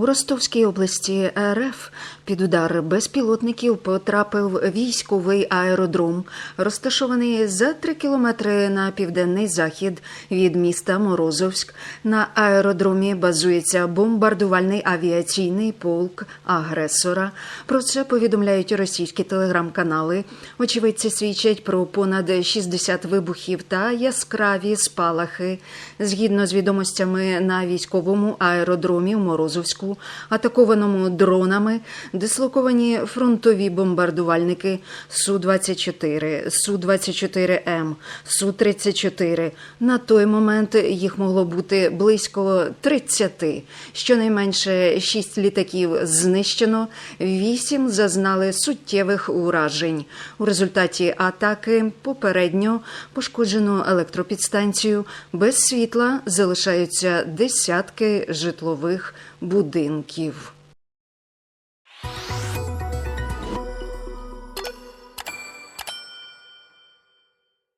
У Ростовській області РФ під удар безпілотників потрапив військовий аеродром, розташований за три кілометри на південний захід від міста Морозовськ. На аеродромі базується бомбардувальний авіаційний полк агресора. Про це повідомляють російські телеграм-канали. Очевидці свідчать про понад 60 вибухів та яскраві спалахи. Згідно з відомостями на військовому аеродромі в Морозовську, атакованому дронами, дислоковані фронтові бомбардувальники Су-24, Су-24М, Су-34. На той момент їх могло бути близько 30. Щонайменше 6 літаків знищено, 8 зазнали суттєвих уражень. У результаті атаки попередньо пошкоджено електропідстанцію. Без світла залишаються десятки житлових будинків.